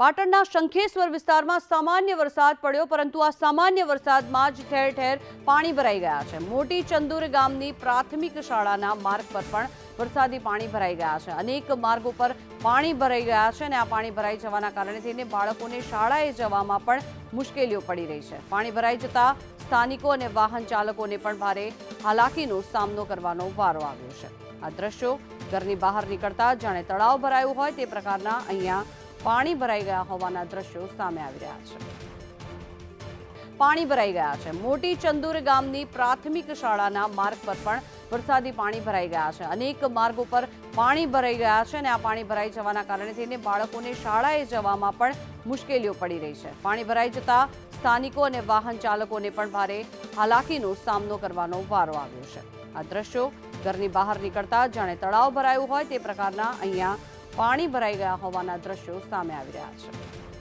પાટણના શંખેશ્વર વિસ્તારમાં સામાન્ય વરસાદ પડ્યો, પરંતુ આ સામાન્ય વરસાદમાં જ ઠેર ઠેર પાણી ભરાઈ ગયા છે. મોટી ચંદુર ગામની પ્રાથમિક શાળાના માર્ગ પર પણ વરસાદી પાણી ભરાઈ ગયા છે. અનેક માર્ગો પર પાણી ભરાઈ ગયા છે અને આ પાણી ભરાઈ જવાના કારણે થઈને બાળકોને શાળાએ જવામાં પણ મુશ્કેલીઓ પડી રહી છે. પાણી ભરાઈ જતા સ્થાનિકો અને વાહન ચાલકોને પણ ભારે હાલાકીનો સામનો કરવાનો વારો આવ્યો છે. આ દ્રશ્યો ઘરની બહાર નીકળતા જાણે તળાવ ભરાયું હોય તે પ્રકારના અહીંયા પાણી ભરાઈ ગયા હોવાના દ્રશ્યો સામે આવી રહ્યા છે. પાણી ભરાઈ ગયા છે. મોટી ચંદુર ગામની પ્રાથમિક શાળાના માર્ગ પર પણ વરસાદી પાણી ભરાઈ ગયા છે. અનેક માર્ગો પર પાણી ભરાઈ ગયા છે અને આ પાણી ભરાઈ જવાના કારણે થઈને બાળકોને શાળાએ જવામાં પણ મુશ્કેલીઓ પડી રહી છે. પાણી ભરાઈ જતા સ્થાનિકો અને વાહન ચાલકોને પણ ભારે હાલાકીનો સામનો કરવાનો વારો આવ્યો છે. આ દ્રશ્યો ઘરની બહાર નીકળતા જાણે તળાવ ભરાયું હોય તે પ્રકારના અહીંયા પાણી ભરાઈ ગયા હોવાના દ્રશ્યો સામે આવી રહ્યા છે.